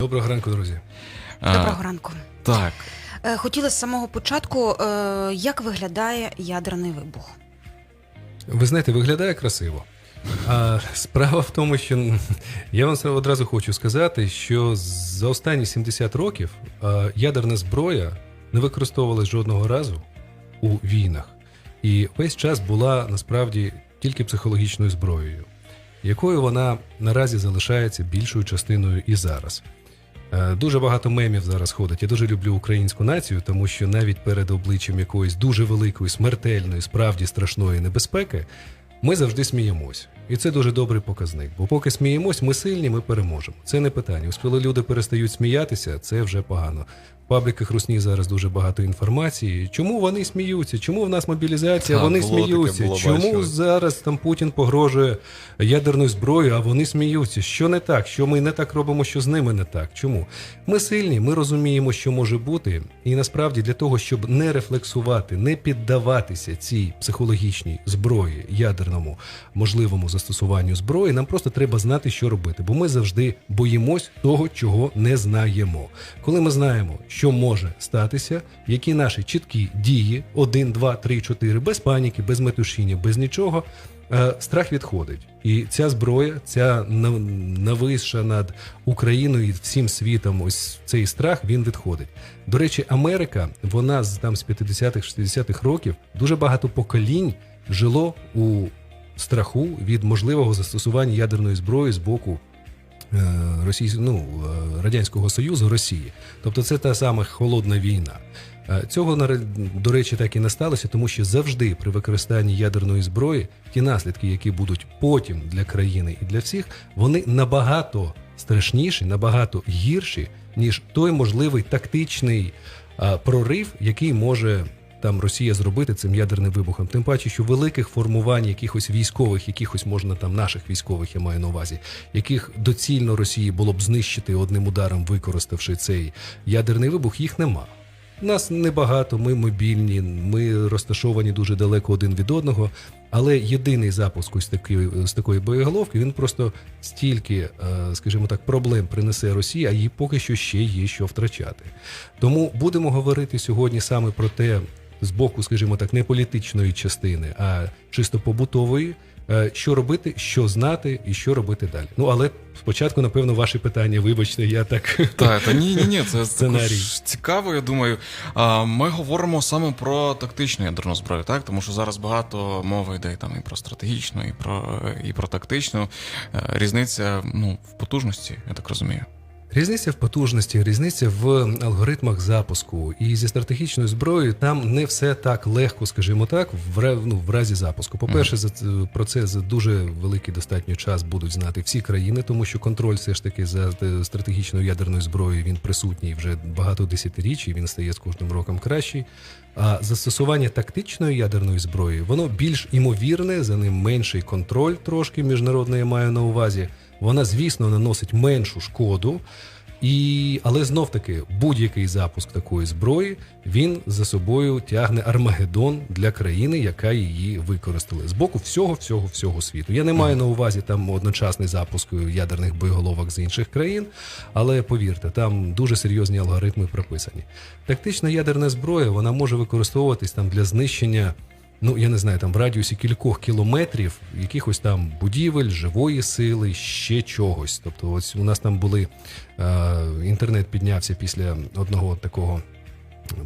Доброго ранку, друзі. Доброго ранку. Так, Е, Хотіла з самого початку, е, як виглядає ядерний вибух? Ви знаєте, виглядає красиво. А справа в тому, що я вам одразу хочу сказати, що за останні 70 років ядерна зброя не використовувалась жодного разу у війнах. І весь час була насправді тільки психологічною зброєю, якою вона наразі залишається більшою частиною і зараз. Е, Дуже багато мемів зараз ходить. Я дуже люблю українську націю, тому що навіть перед обличчям якоїсь дуже великої, смертельної, справді страшної небезпеки, ми завжди сміємось. І це дуже добрий показник. Бо поки сміємось, ми сильні, ми переможемо. Це не питання. Ось коли люди перестають сміятися, це вже погано. Пабліках Русні зараз дуже багато інформації. Чому вони сміються? Чому в нас мобілізація? Так, вони було таке, сміються. було, Чому бачили. зараз там Путін погрожує ядерною зброєю, а вони сміються? Що не так? Що ми не так робимо, що з ними не так? Чому? Ми сильні, ми розуміємо, що може бути, і насправді для того, щоб не рефлексувати, не піддаватися цій психологічній зброї, ядерному можливому застосуванню зброї, нам просто треба знати, що робити, бо ми завжди боїмось того, чого не знаємо. Коли ми знаємо, що може статися, які наші чіткі дії, 1, 2, 3, 4, без паніки, без метушіння, без нічого. е, Страх відходить, і ця зброя, ця нав- нависша над Україною і всім світом, ось цей страх він відходить. До речі, Америка, вона з там з 50-х, 60-х років дуже багато поколінь жило у страху від можливого застосування ядерної зброї з боку Російсь... ну, е, Радянського Союзу Росії. Тобто це та сама холодна війна. Е, Цього до речі так і не сталося, тому що завжди при використанні ядерної зброї ті наслідки, які будуть потім для країни і для всіх, вони набагато страшніші, набагато гірші, ніж той можливий тактичний е, прорив, який може там Росія зробити цим ядерним вибухом. Тим паче, що великих формувань якихось військових, якихось можна там наших військових, я маю на увазі, яких доцільно Росії було б знищити одним ударом, використавши цей ядерний вибух, їх нема. Нас небагато, ми мобільні, ми розташовані дуже далеко один від одного. Але єдиний запуск ось такої, з такої боєголовки він просто стільки, е, скажімо так, проблем принесе Росії, а їй поки що ще є що втрачати. Тому будемо говорити сьогодні саме про те, з боку, скажімо так, не політичної частини, а чисто побутової, е, що робити, що знати і що робити далі. Ну але спочатку, напевно, ваші питання. Вибачте, я так так, та ні, ні, ні, це Сценарій. цікаво, я думаю. Ми говоримо саме про тактичну ядерну зброю, так? Тому що зараз багато мови йде там і про стратегічну, і про і про тактичну. Е, Різниця ну, в потужності, я так розумію. Різниця в потужності, різниця в алгоритмах запуску. І зі стратегічною зброєю там не все так легко, скажімо так, в, ну, в разі запуску. По-перше, за про це за дуже великий достатньо час будуть знати всі країни, тому що контроль все ж таки за е, стратегічною ядерною зброєю він присутній вже багато десятиріч, і він стає з кожним роком кращий. А застосування тактичної ядерної зброї воно більш імовірне, за ним менший контроль трошки міжнародний я маю на увазі. Вона, звісно, наносить меншу шкоду. І, але знов таки будь-який запуск такої зброї він за собою тягне Армагеддон для країни, яка її використала з боку всього, всього, всього світу. Я не маю на увазі там одночасний запуск ядерних боєголовок з інших країн, але повірте, там дуже серйозні алгоритми прописані. Тактична ядерна зброя вона може використовуватись там для знищення ну я не знаю, там в радіусі кількох кілометрів якихось там будівель, живої сили, ще чогось. Тобто, ось у нас там були е, інтернет піднявся після одного такого.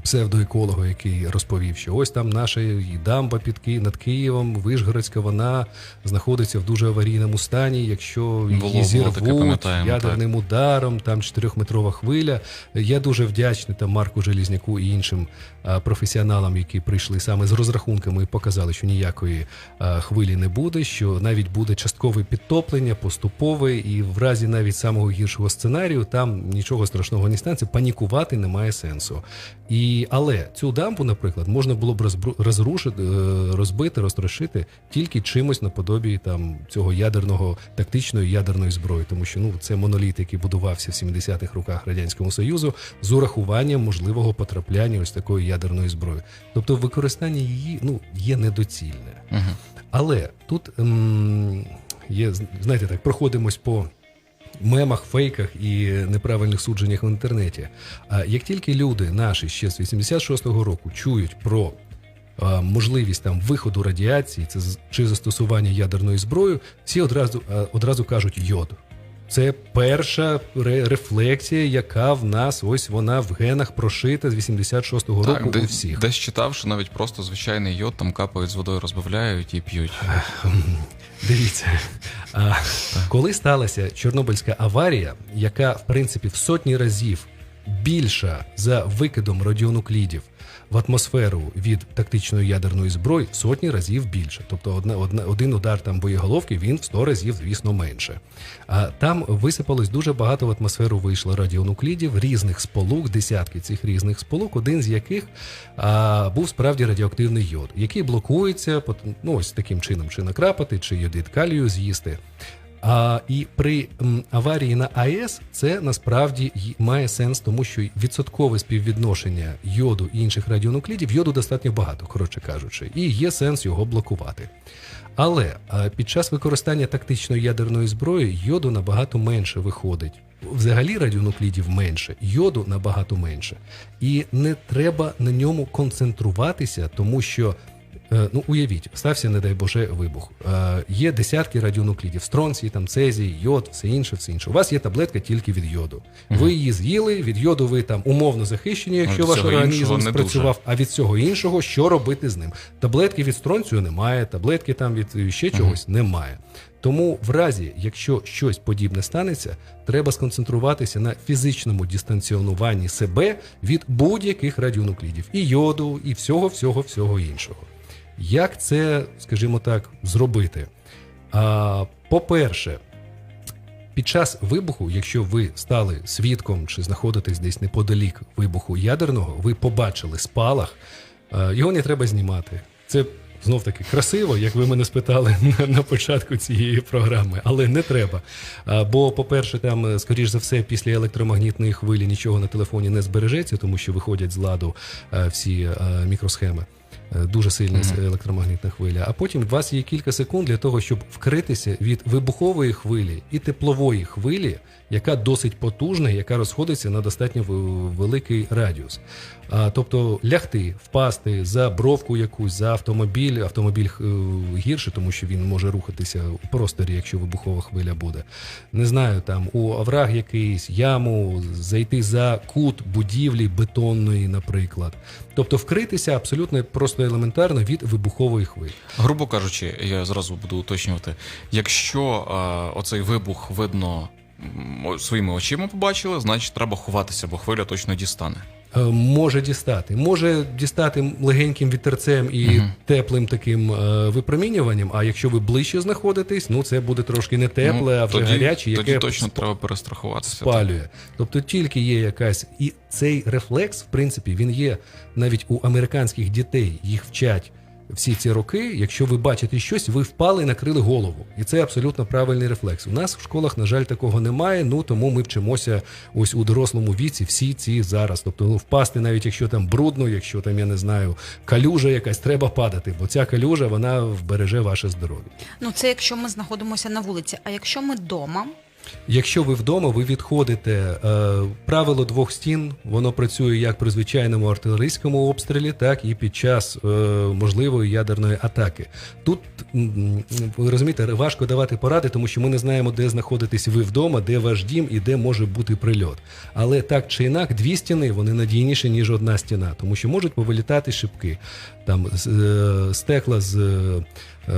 Псевдоеколога, який розповів, що ось там наша і дамба під Ки... над Києвом, Вишгородська, вона знаходиться в дуже аварійному стані. Якщо її було зірвуть ядерним ударом, там чотирьохметрова хвиля. Я дуже вдячний там Марку Желізняку і іншим а, професіоналам, які прийшли саме з розрахунками і показали, що ніякої а, хвилі не буде, що навіть буде часткове підтоплення, поступове, і в разі навіть самого гіршого сценарію там нічого страшного не станеться, панікувати немає сенсу. І, але цю дамбу, наприклад, можна було б розрушити, е, розбити, розтрошити тільки чимось наподобі там цього ядерного тактичної ядерної зброї, тому що ну це моноліт, який будувався в 70-х роках радянського союзу з урахуванням можливого потрапляння ось такої ядерної зброї. Тобто використання її ну є недоцільне. Угу. Але тут ем, є, знаєте, так, проходимось по мемах, фейках і неправильних судженнях в інтернеті. А як тільки люди наші ще з 86-го року чують про можливість там виходу радіації, це чи застосування ядерної зброї, всі одразу, одразу кажуть йод. Це перша ре- рефлексія, яка в нас ось вона в генах прошита з 86-го року де- у всіх. десь читав, що навіть просто звичайний йод там капають з водою, розбавляють і п'ють. Дивіться, а, коли сталася Чорнобильська аварія, яка в принципі в сотні разів більша за викидом радіонуклідів в атмосферу від тактичної ядерної зброї, сотні разів більше. Тобто одна, одна, один удар там боєголовки він в 100 разів, звісно, менше. А там висипалось дуже багато в атмосферу вийшло радіонуклідів, різних сполук, десятки цих різних сполук, один з яких а, був справді радіоактивний йод, який блокується ну, ось таким чином, чи накрапати, чи йодид калію з'їсти. А, і при аварії на АЕС це насправді має сенс, тому що відсоткове співвідношення йоду і інших радіонуклідів йоду достатньо багато, коротше кажучи, і є сенс його блокувати. Але під час використання тактичної ядерної зброї йоду набагато менше виходить. Взагалі радіонуклідів менше, йоду набагато менше. І не треба на ньому концентруватися, тому що Ну, уявіть, стався, не дай Боже, вибух. Е, є десятки радіонуклідів: стронцій, там цезій, йод, все інше, все інше. У вас є таблетка тільки від йоду. Ви її з'їли, від йоду ви там умовно захищені, якщо ваш організм спрацював, а від цього іншого, що робити з ним? Таблетки від стронцію немає, таблетки там від е, ще чогось немає. Тому, в разі, якщо щось подібне станеться, треба сконцентруватися на фізичному дистанціонуванні себе від будь-яких радіонуклідів, і йоду, і всього, всього, всього іншого. Як це, скажімо так, зробити? А, по-перше, під час вибуху, якщо ви стали свідком чи знаходитесь десь неподалік вибуху ядерного, ви побачили спалах, його не треба знімати. Це знов таки красиво, як ви мене спитали на, початку цієї програми, але не треба. Бо, по-перше, там, е, скоріш за все, після електромагнітної хвилі нічого на телефоні не збережеться, тому що виходять з ладу е, всі е, мікросхеми. Е, Дуже сильна Мгм. електромагнітна хвиля. А потім у вас є кілька секунд для того, щоб вкритися від вибухової хвилі і теплової хвилі, яка досить потужна, яка розходиться на достатньо великий радіус. А, тобто лягти, впасти за бровку якусь, за автомобіль. Автомобіль е, гірше, тому що він може рухатися у просторі, якщо вибухова хвиля буде. Не знаю, там у овраг якийсь, яму, зайти за кут будівлі бетонної, наприклад. Тобто вкритися абсолютно просто елементарно від вибухової хвилі. Грубо кажучи, я зразу буду уточнювати, якщо е, оцей вибух видно своїми очима побачили, значить треба ховатися, бо хвиля точно дістане. Е, Може дістати, може дістати легеньким вітерцем і Мгм. теплим таким е, випромінюванням. А якщо ви ближче знаходитесь, ну це буде трошки не тепле, а вже Ну, тоді, гаряче, тоді точно сп- треба перестрахуватися. спалює. Тобто тільки є якась і цей рефлекс, в принципі, він є навіть у американських дітей. Їх вчать всі ці роки. Якщо ви бачите щось, ви впали і накрили голову. І це абсолютно правильний рефлекс. У нас в школах, на жаль, такого немає. Ну тому ми вчимося ось у дорослому віці всі ці зараз. Тобто ну, впасти, навіть якщо там брудно, якщо там я не знаю, калюжа якась, треба падати, бо ця калюжа вона вбереже ваше здоров'я. Ну, це якщо ми знаходимося на вулиці. А якщо ми вдома, Якщо ви вдома, ви відходите е, правило двох стін, воно працює як при звичайному артилерійському обстрілі, так і під час е, можливої ядерної атаки. Тут ви розумієте, важко давати поради, тому що ми не знаємо, де знаходитесь ви вдома, де ваш дім і де може бути прильот. Але так чи інак, дві стіни вони надійніші ніж одна стіна, тому що можуть повилітати шибки, там е, стекла з. Е,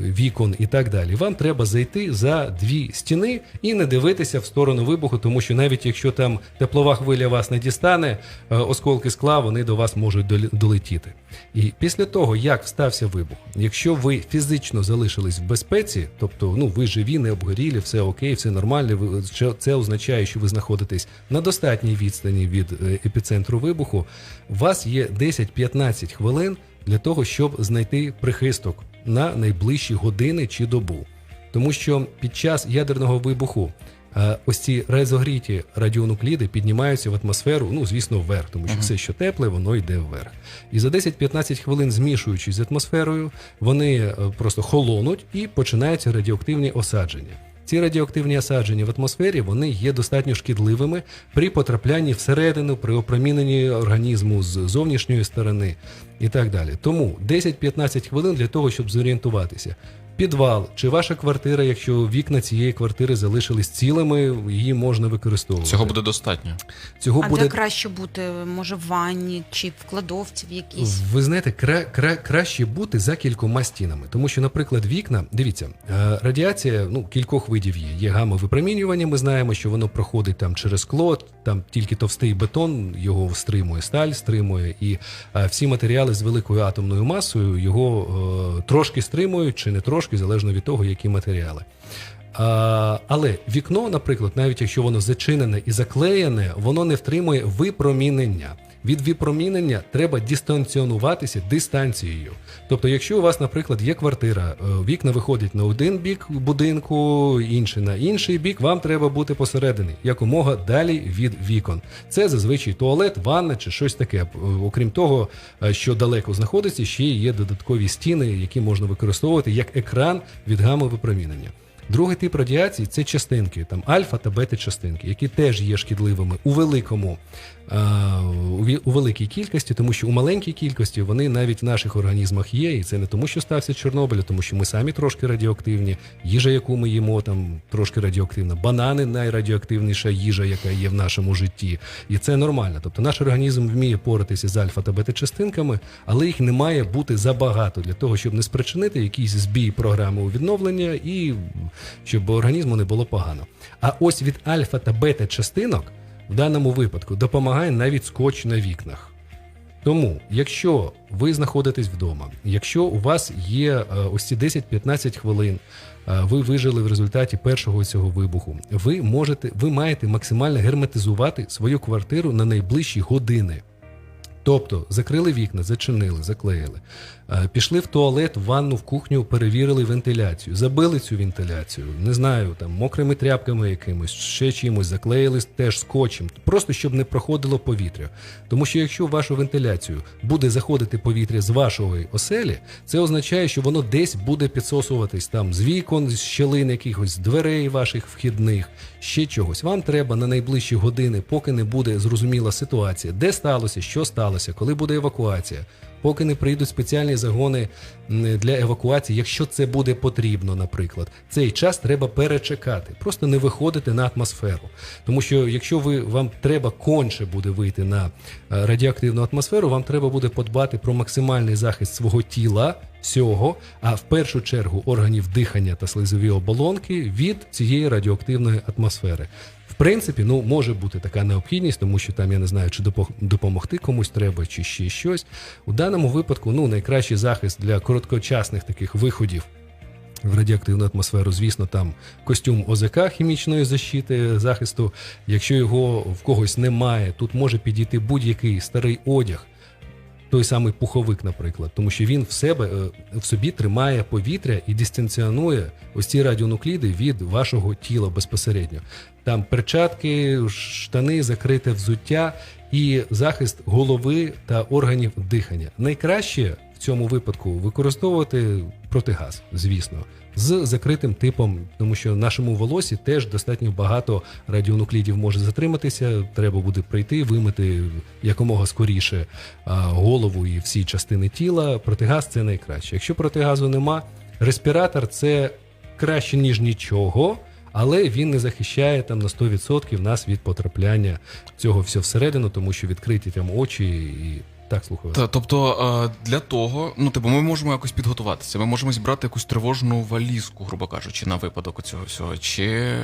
вікон і так далі. Вам треба зайти за дві стіни і не дивитися в сторону вибуху, тому що навіть якщо там теплова хвиля вас не дістане, е, осколки скла вони до вас можуть долетіти. І після того, як стався вибух, якщо ви фізично залишились в безпеці, тобто ну ви живі, не обгорілі, все окей, все нормально. Це означає, що ви знаходитесь на достатній відстані від е, епіцентру вибуху. У вас є 10-15 хвилин для того, щоб знайти прихисток на найближчі години чи добу. Тому що під час ядерного вибуху е, ось ці резогріті радіонукліди піднімаються в атмосферу, ну звісно, вверх, тому що все, що тепле, воно йде вверх. І за 10-15 хвилин, змішуючись з атмосферою, вони е, просто холонуть і починаються радіоактивні осадження. ці радіоактивні осадження в атмосфері вони є достатньо шкідливими при потраплянні всередину, при опроміненні організму з зовнішньої сторони і так далі. Тому 10-15 хвилин для того, щоб зорієнтуватися. Підвал чи ваша квартира, якщо вікна цієї квартири залишились цілими, її можна використовувати. Цього буде достатньо. Цього А буде де краще бути? Може, в ванні чи в кладовці в якійсь? Ви знаєте, кра, кра, краще бути за кількома стінами, тому що, наприклад, вікна, дивіться, е, радіація ну кількох видів є. Є гамма-випромінювання. Ми знаємо, що воно проходить там через скло, там тільки товстий бетон його стримує, сталь стримує, і е, всі матеріали з великою атомною масою його е, трошки стримують чи не трошки, залежно від того, які матеріали. А, але вікно, наприклад, навіть якщо воно зачинене і заклеєне, воно не втримує випромінення. Від випромінення треба дистанціонуватися дистанцією. Тобто, якщо у вас, наприклад, є квартира, е, вікна виходять на один бік будинку, інший на інший бік, вам треба бути посередині, якомога далі від вікон. Це зазвичай туалет, ванна чи щось таке. Е, Окрім того, е, що далеко знаходиться, ще є додаткові стіни, які можна використовувати як екран від гамма-випромінення. Другий тип радіації це частинки, там альфа та бета частинки, які теж є шкідливими у великому у великій кількості, тому що у маленькій кількості вони навіть в наших організмах є, і це не тому, що стався Чорнобиль, а тому що ми самі трошки радіоактивні. Їжа, яку ми їмо, там трошки радіоактивна. Банани найрадіоактивніша їжа, яка є в нашому житті, і це нормально. Тобто наш організм вміє поратися з альфа та бета частинками, але їх не має бути забагато для того, щоб не спричинити якийсь збій програми у відновлення і щоб організму не було погано. А ось від альфа та бета частинок в даному випадку допомагає навіть скотч на вікнах. Тому, якщо ви знаходитесь вдома, якщо у вас є е, ось ці 10-15 хвилин, е, ви вижили в результаті першого цього вибуху, ви можете, ви маєте максимально герметизувати свою квартиру на найближчі години. Тобто закрили вікна, зачинили, заклеїли, пішли в туалет, в ванну, в кухню, перевірили вентиляцію, забили цю вентиляцію, не знаю, там мокрими тряпками якимось, ще чимось, заклеїли теж скотчем, просто щоб не проходило повітря. Тому що якщо в вашу вентиляцію буде заходити повітря з вашої оселі, це означає, що воно десь буде підсосуватись там з вікон, з щілин якихось з дверей ваших вхідних, ще чогось. Вам треба на найближчі години, поки не буде зрозуміла ситуація, де сталося, що сталося, коли буде евакуація. Поки не прийдуть спеціальні загони для евакуації, якщо це буде потрібно, наприклад, цей час треба перечекати, просто не виходити на атмосферу. Тому що якщо ви вам треба конче буде вийти на е, радіоактивну атмосферу, вам треба буде подбати про максимальний захист свого тіла. Всього, а в першу чергу органів дихання та слизові оболонки від цієї радіоактивної атмосфери. Принципі, ну може бути така необхідність, тому що там я не знаю, чи допо- допомогти комусь треба, чи ще щось. У даному випадку, ну найкращий захист для короткочасних таких виходів в радіоактивну атмосферу, звісно, там костюм ОЗК хімічної защити захисту. Якщо його в когось немає, тут може підійти будь-який старий одяг. Той самий пуховик, наприклад, тому що він в себе е, в собі тримає повітря і дистанціонує ось ці радіонукліди від вашого тіла безпосередньо. Там перчатки, штани, закрите взуття і захист голови та органів дихання. Найкраще в цьому випадку використовувати протигаз, звісно, з закритим типом, тому що в нашому волосі теж достатньо багато радіонуклідів може затриматися. Треба буде прийти, вимити якомога скоріше голову і всі частини тіла. Протигаз це найкраще. Якщо протигазу нема, респіратор це краще ніж нічого. Але він не захищає там на 100% нас від потрапляння цього всього всередину, тому що відкриті там очі і так слухаю. Та, тобто е, для того, ну типу, ми можемо якось підготуватися. Ми можемо зібрати якусь тривожну валізку, грубо кажучи, на випадок цього всього. Чи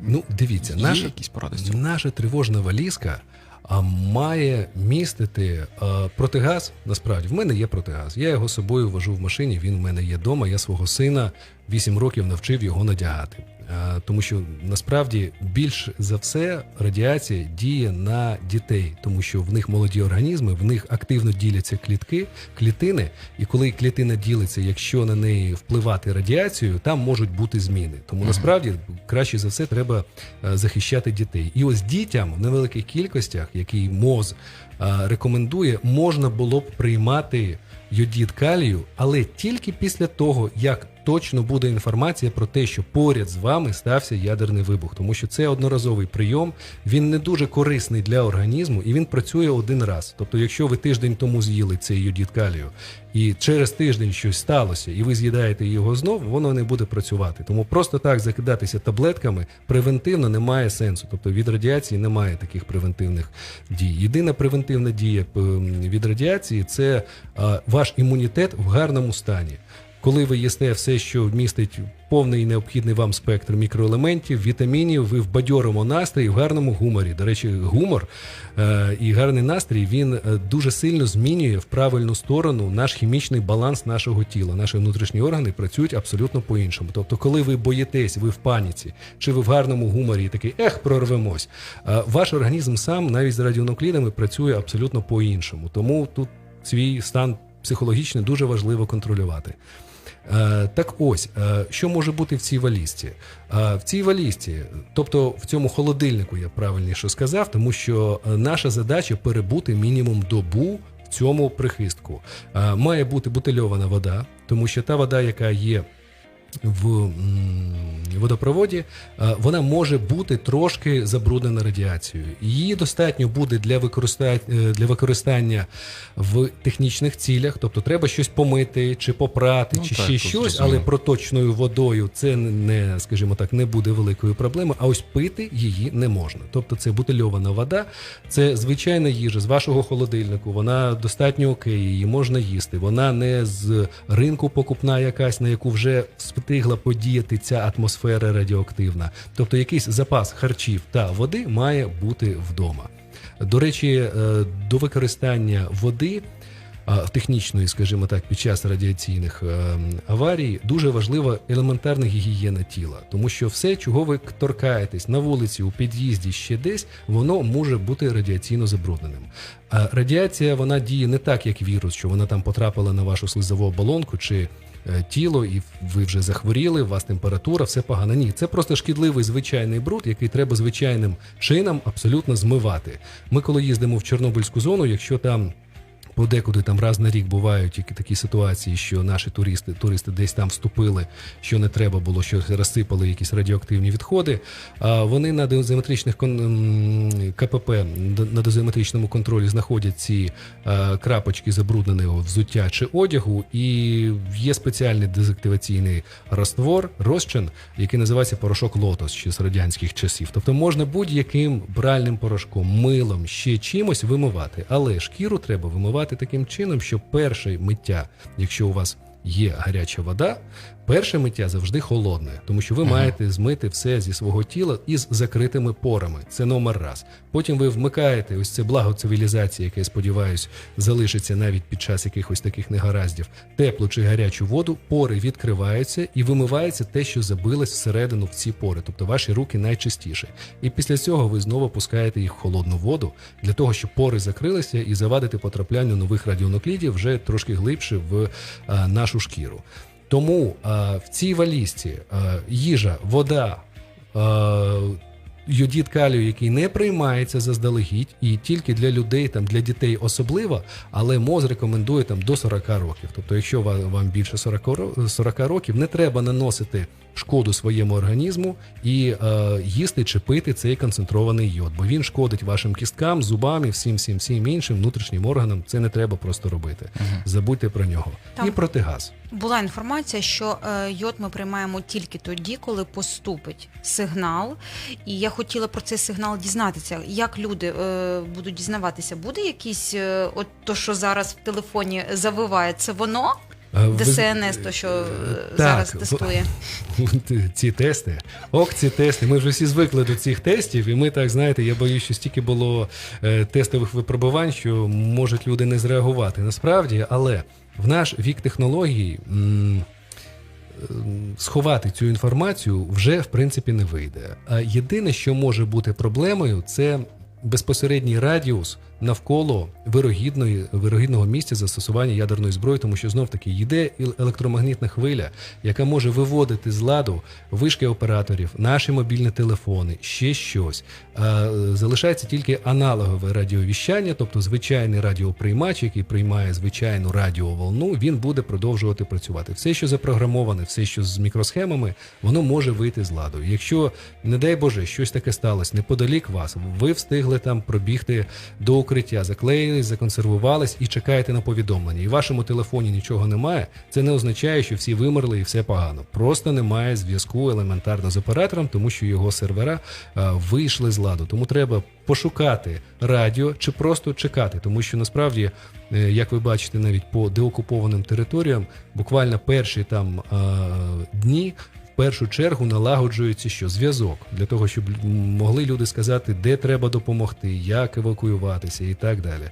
Ну, дивіться, є наша, якісь поради наша тривожна валізка а, має містити а, протигаз. Насправді, в мене є протигаз. Я його собою вожу в машині. Він в мене є вдома. Я свого сина 8 років навчив його надягати. А, Тому що насправді більш за все радіація діє на дітей, тому що в них молоді організми, в них активно діляться клітки, клітини, і коли клітина ділиться, якщо на неї впливати радіацією, там можуть бути зміни. Тому насправді краще за все треба е, захищати дітей. І ось дітям в невеликих кількостях, який МОЗ е, рекомендує, можна було б приймати йодід калію, але тільки після того, як точно буде інформація про те, що поряд з вами стався ядерний вибух, тому що це одноразовий прийом, він не дуже корисний для організму і він працює один раз. Тобто, якщо ви тиждень тому з'їли цей йодід калію, і через тиждень щось сталося, і ви з'їдаєте його знов, воно не буде працювати. Тому просто так закидатися таблетками превентивно немає сенсу. Тобто від радіації немає таких превентивних дій. Єдина превентивна дія ем, від радіації це ваш імунітет в гарному стані. Коли ви їсте все, що містить повний необхідний вам спектр мікроелементів, вітамінів, ви в бадьорому настрої, в гарному гуморі. До речі, гумор е, і гарний настрій він е, дуже сильно змінює в правильну сторону наш хімічний баланс нашого тіла. Наші внутрішні органи працюють абсолютно по-іншому. Тобто, коли ви боїтесь, ви в паніці, чи ви в гарному гуморі і такий ех, прорвемось. е, Ваш організм сам навіть з радіонуклідами працює абсолютно по-іншому. Тому тут свій стан психологічний дуже важливо контролювати. Е, Так ось, е, що може бути в цій валізці? Е, В цій валізці, тобто в цьому холодильнику, я правильніше сказав, тому що наша задача перебути мінімум добу в цьому прихистку. Має бути бутильована вода, тому що та вода, яка є в водопроводі, е, вона може бути трошки забруднена радіацією. Її достатньо буде для використання, для використання в технічних цілях, тобто треба щось помити чи попрати, Ну, чи так, ще щось, зрозуміло. але проточною водою це не, скажімо так, не буде великою проблемою. А ось пити її не можна. Тобто це бутильована вода, це звичайна їжа з вашого холодильнику. Вона достатньо окей, її можна їсти. Вона не з ринку покупна якась, на яку вже встигла подіяти ця атмосфера радіоактивна. Тобто якийсь запас харчів та води має бути вдома. До речі, е, до використання води технічної, скажімо так, під час радіаційних е, аварій дуже важлива елементарна гігієна тіла, тому що все, чого ви торкаєтесь на вулиці, у під'їзді, ще десь, воно може бути радіаційно забрудненим. Радіація вона діє не так, як вірус, що вона там потрапила на вашу слизову оболонку чи е, тіло, і ви вже захворіли, у вас температура, все погано. Ні, це просто шкідливий звичайний бруд, який треба звичайним чином абсолютно змивати. Ми, коли їздимо в Чорнобильську зону, якщо там подекуди там раз на рік бувають які такі ситуації, що наші туристи, туристи десь там вступили, що не треба було, що розсипали якісь радіоактивні відходи. А вони на дозиметричних КПП на дозиметричному контролі знаходять ці е, крапочки забрудненого взуття чи одягу, і є спеціальний дезактиваційний раствор, розчин, який називається порошок лотос ще з радянських часів. Тобто можна будь-яким бральним порошком, милом, ще чимось вимивати, але шкіру треба вимивати таким чином, що перше миття, якщо у вас є гаряча вода, перше миття завжди холодне, тому що ви Ага. маєте змити все зі свого тіла із закритими порами. Це номер раз. Потім ви вмикаєте ось це благо цивілізації, яке, я сподіваюсь, залишиться навіть під час якихось таких негараздів, теплу чи гарячу воду, пори відкриваються і вимивається те, що забилось всередину в ці пори, тобто ваші руки найчистіше. І після цього ви знову пускаєте їх в холодну воду для того, щоб пори закрилися і завадити потраплянню нових радіонуклідів вже трошки глибше в а, нашу шкіру. Тому а, в цій валізці а, їжа, вода. Йодід калію, який не приймається заздалегідь, і тільки для людей, там для дітей особливо, але МОЗ рекомендує там до 40 років. Тобто, якщо вам більше 40, ро- 40 років, не треба наносити шкоду своєму організму і е, їсти чи пити цей концентрований йод, бо він шкодить вашим кісткам, зубам і всім, всім, всім іншим внутрішнім органам. Це не треба просто робити. Забудьте про нього. Там- І протигаз. Була інформація, що е, йод ми приймаємо тільки тоді, коли поступить сигнал. І я хотіла про цей сигнал дізнатися. Як люди е, будуть дізнаватися? Буде якийсь, е, от то, що зараз в телефоні завиває, це воно? ДСНС, то що Так, зараз тестує. ці тести. Ок, ці тести. Ми вже всі звикли до цих тестів, і ми так знаєте, я боюсь, що стільки було тестових випробувань, що можуть люди не зреагувати. Насправді, але в наш вік м, Сховати цю інформацію вже в принципі не вийде. А єдине, що може бути проблемою, це безпосередній радіус навколо вирогідної вирогідного місця застосування ядерної зброї, тому що знов таки йде ел- електромагнітна хвиля, яка може виводити з ладу вишки операторів, наші мобільні телефони, ще щось. Залишається тільки аналогове радіовіщання, тобто звичайний радіоприймач, який приймає звичайну радіоволну, він буде продовжувати працювати. Все, що запрограмоване, все, що з мікросхемами, воно може вийти з ладу. Якщо, не дай Боже, щось таке сталося неподалік вас, ви встигли там пробігти до укриття, заклеїлись, законсервувались і чекаєте на повідомлення. І в вашому телефоні нічого немає. Це не означає, що всі вимерли і все погано. Просто немає зв'язку елементарно з оператором, тому що його сервера а, вийшли з ладу. Тому треба пошукати радіо чи просто чекати, тому що насправді, е, як ви бачите, навіть по деокупованим територіям, буквально перші там а, дні. Першу чергу налагоджується що зв'язок для того, щоб могли люди сказати, де треба допомогти, як евакуюватися і так далі.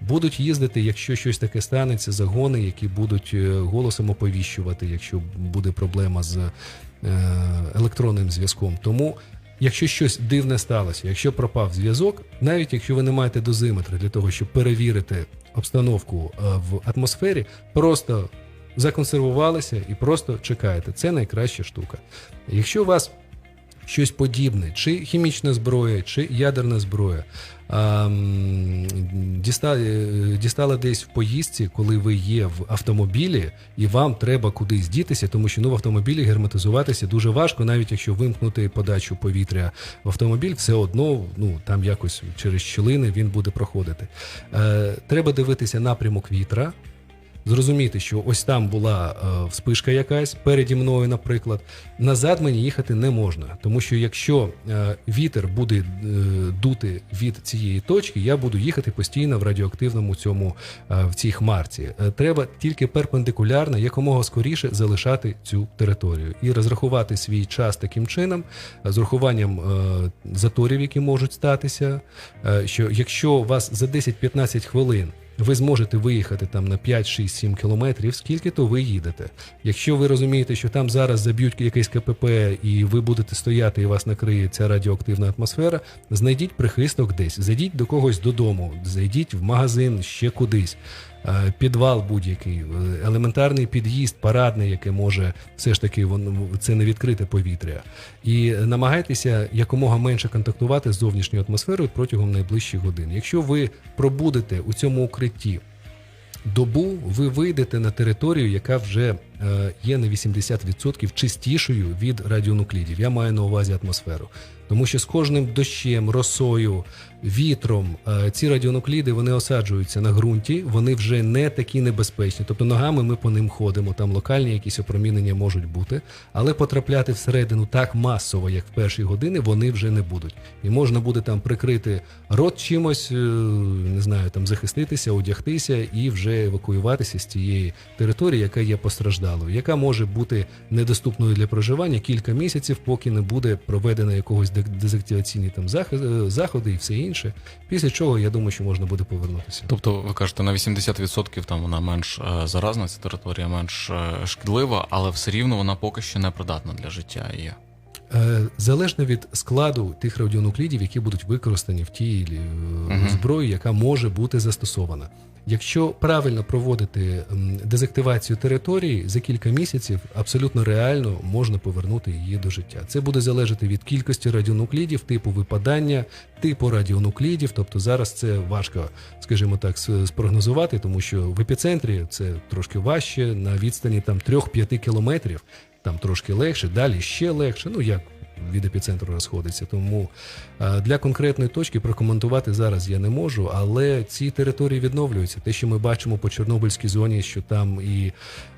Будуть їздити, якщо щось таке станеться, загони, які будуть е, голосом оповіщувати, якщо буде проблема з е, електронним зв'язком. Тому, якщо щось дивне сталося, якщо пропав зв'язок, навіть якщо ви не маєте дозиметра для того, щоб перевірити обстановку е, в атмосфері, просто законсервувалися і просто чекаєте. Це найкраща штука. Якщо у вас щось подібне, чи хімічна зброя, чи ядерна зброя, е, дістала десь в поїздці, коли ви є в автомобілі, і вам треба кудись дітися, тому що ну, в автомобілі герметизуватися дуже важко, навіть якщо вимкнути подачу повітря в автомобіль, все одно ну, там якось через щілини він буде проходити. Е, треба дивитися напрямок вітра. Зрозуміти, що ось там була е, вспишка якась переді мною, наприклад. Назад мені їхати не можна, тому що якщо е, вітер буде е, дути від цієї точки, я буду їхати постійно в радіоактивному цьому е, в цій хмарці. Е, треба тільки перпендикулярно, якомога скоріше залишати цю територію і розрахувати свій час таким чином, е, з урахуванням е, заторів, які можуть статися. е, Що якщо у вас за 10-15 хвилин ви зможете виїхати там на 5, 6, 7 кілометрів, скільки то ви їдете. Якщо ви розумієте, що там зараз заб'ють якийсь КПП і ви будете стояти, і вас накриє ця радіоактивна атмосфера, знайдіть прихисток десь, зайдіть до когось додому, зайдіть в магазин ще кудись. Е, Підвал будь-який, е, елементарний під'їзд, парадний, яке може все ж таки воно це не відкрите повітря. І намагайтеся якомога менше контактувати з зовнішньою атмосферою протягом найближчих годин. Якщо ви пробудете у цьому укритті добу, ви вийдете на територію, яка вже е, є на 80% чистішою від радіонуклідів. Я маю на увазі атмосферу. Тому що з кожним дощем, росою, вітром е, ці радіонукліди вони осаджуються на ґрунті, вони вже не такі небезпечні. Тобто ногами ми по ним ходимо, там локальні якісь опромінення можуть бути, але потрапляти всередину так масово, як в перші години, вони вже не будуть. І можна буде там прикрити рот чимось, е, не знаю, там захиститися, одягтися і вже евакуюватися з цієї території, яка є постраждалою, яка може бути недоступною для проживання кілька місяців, поки не буде проведено якогось де- дезактиваційні там е, заходи і все інше. Після чого я думаю, що можна буде повернутися. Тобто, ви кажете, на 80% там вона менш е, заразна, ця територія менш е, шкідлива, але все рівно вона поки що не придатна для життя є. Е, Залежно від складу тих радіонуклідів, які будуть використані в тій е, зброї, яка може бути застосована. Якщо правильно проводити дезактивацію території за кілька місяців, абсолютно реально можна повернути її до життя. Це буде залежати від кількості радіонуклідів, типу випадання, типу радіонуклідів. Тобто зараз це важко, скажімо так, спрогнозувати, тому що в епіцентрі це трошки важче на відстані там 3-5 кілометрів. Там трошки легше, далі ще легше. Ну як від епіцентру розходиться. Тому е, для конкретної точки прокоментувати зараз я не можу, але ці території відновлюються. Те, що ми бачимо по Чорнобильській зоні, що там і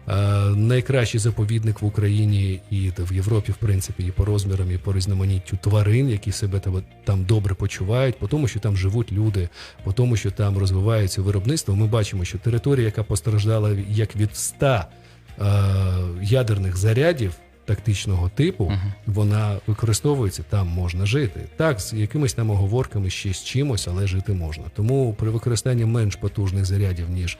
е, найкращий заповідник в Україні, і в Європі, в принципі, і по розмірам, і по різноманіттю тварин, які себе там, добре почувають, по тому, що там живуть люди, по тому, що там розвивається виробництво. Ми бачимо, що територія, яка постраждала як від 100 е, ядерних зарядів тактичного типу, Мгм. вона використовується, там можна жити. Так, з якимись там оговорками ще з чимось, але жити можна. Тому при використанні менш потужних зарядів, ніж е,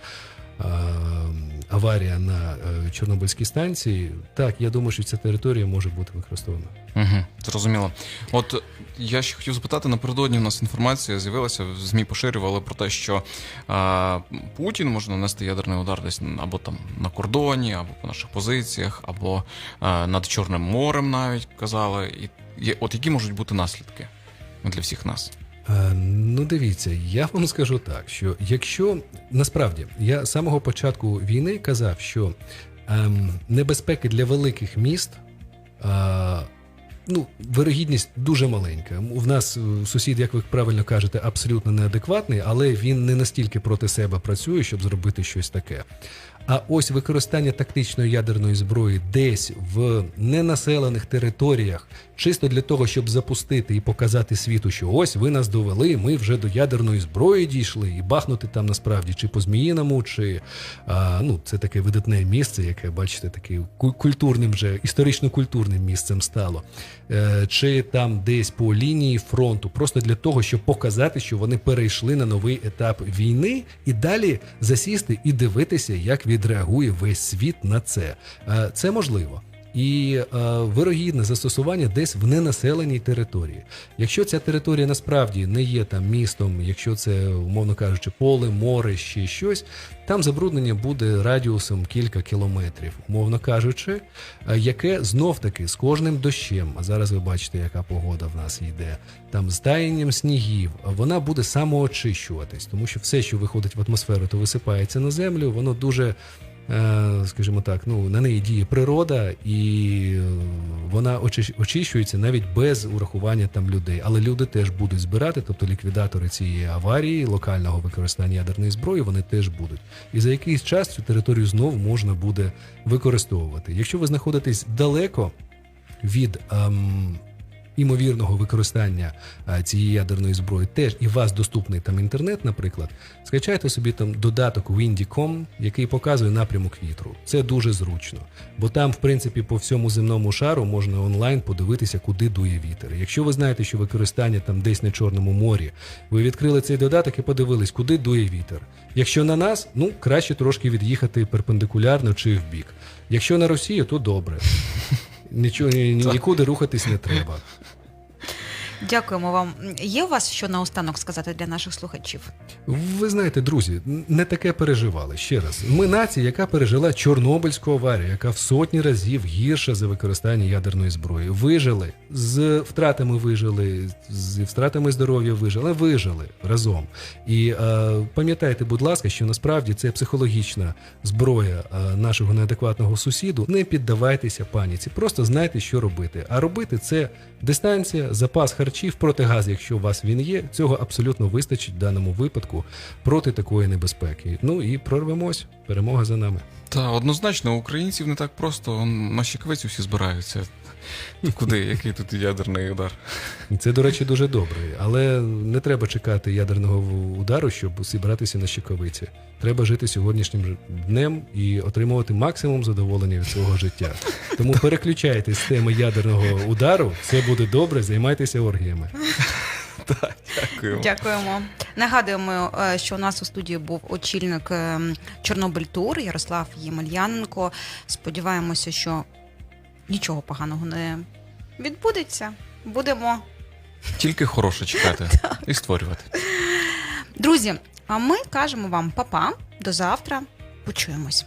аварія на е, Чорнобильській станції, так, я думаю, що ця територія може бути використована. Угу, зрозуміло. От я ще хотів запитати, напередодні у нас інформація з'явилася, в ЗМІ поширювали про те, що а, Путін може нанести ядерний удар десь або там на кордоні, або по наших позиціях, або а, над Чорним морем навіть казали. І є- от які можуть бути наслідки для всіх нас? Е, Ну, дивіться, я вам скажу так, що якщо насправді я з самого початку війни казав, що ем, небезпеки для великих міст. Е, Ну, вирогідність дуже маленька. В нас е, сусід, як ви правильно кажете, абсолютно неадекватний, але він не настільки проти себе працює, щоб зробити щось таке. А ось використання тактичної ядерної зброї десь в ненаселених територіях, чисто для того, щоб запустити і показати світу, що ось ви нас довели, ми вже до ядерної зброї дійшли, і бахнути там насправді чи по Зміїному, чи а, ну це таке видатне місце, яке бачите, ку- культурним вже історично-культурним місцем стало, е, чи там десь по лінії фронту, просто для того, щоб показати, що вони перейшли на новий етап війни, і далі засісти і дивитися, як відреагує весь світ на це. Е, Це можливо. І е, вирогідне застосування десь в ненаселеній території. Якщо ця територія насправді не є там містом, якщо це, умовно кажучи, поле, море, ще щось, там забруднення буде радіусом кілька кілометрів, умовно кажучи, е, яке знов таки з кожним дощем, а зараз ви бачите, яка погода в нас йде, там з таянням снігів, вона буде самоочищуватись, тому що все, що виходить в атмосферу, то висипається на землю, воно дуже. Е, Скажімо так, ну на неї діє природа, і е, вона очищ- очищується навіть без урахування там людей. Але люди теж будуть збирати, тобто ліквідатори цієї аварії, локального використання ядерної зброї, вони теж будуть. І за якийсь час цю територію знов можна буде використовувати. Якщо ви знаходитесь далеко від ем, імовірного використання е, цієї ядерної зброї, теж і у вас доступний там інтернет, наприклад, скачайте собі там додаток Windy.com, який показує напрямок вітру. Це дуже зручно, бо там, в принципі, по всьому земному шару можна онлайн подивитися, куди дує вітер. Якщо ви знаєте, що використання там десь на Чорному морі, ви відкрили цей додаток і подивились, куди дує вітер. Якщо на нас, ну краще трошки від'їхати перпендикулярно чи в бік. Якщо на Росію, то добре. Нічого ні- ні- нікуди рухатись не треба. Дякуємо вам. Є у вас що наостанок сказати для наших слухачів? Ви знаєте, друзі, не таке переживали. Ще раз, ми нація, яка пережила Чорнобильську аварію, яка в сотні разів гірша за використання ядерної зброї. Вижили з втратами, вижили з втратами здоров'я, вижили, вижили разом. І е, пам'ятайте, будь ласка, що насправді це психологічна зброя е, нашого неадекватного сусіду. Не піддавайтеся паніці, просто знайте, що робити. А робити це дистанція, запас харчів, протигаз, якщо у вас він є. Цього абсолютно вистачить в даному випадку проти такої небезпеки. Ну і прорвемось. Перемога за нами. Та однозначно, українців не так просто. На щекавець всі збираються. Куди? Який тут ядерний удар? Це, до речі, дуже добре. Але не треба чекати ядерного удару, щоб зібратися на щековиці. Треба жити сьогоднішнім днем і отримувати максимум задоволення від свого життя. Тому переключайте з теми ядерного удару, все буде добре, займайтеся оргіями. Дякую. Дякуємо. Нагадуємо, е, що у нас у студії був очільник е, Чорнобиль Тур Ярослав Ємельяненко. Сподіваємося, що нічого поганого не відбудеться. Будемо Тільки хороше чекати і створювати. друзі. А ми кажемо вам па-па, до завтра. Почуємось.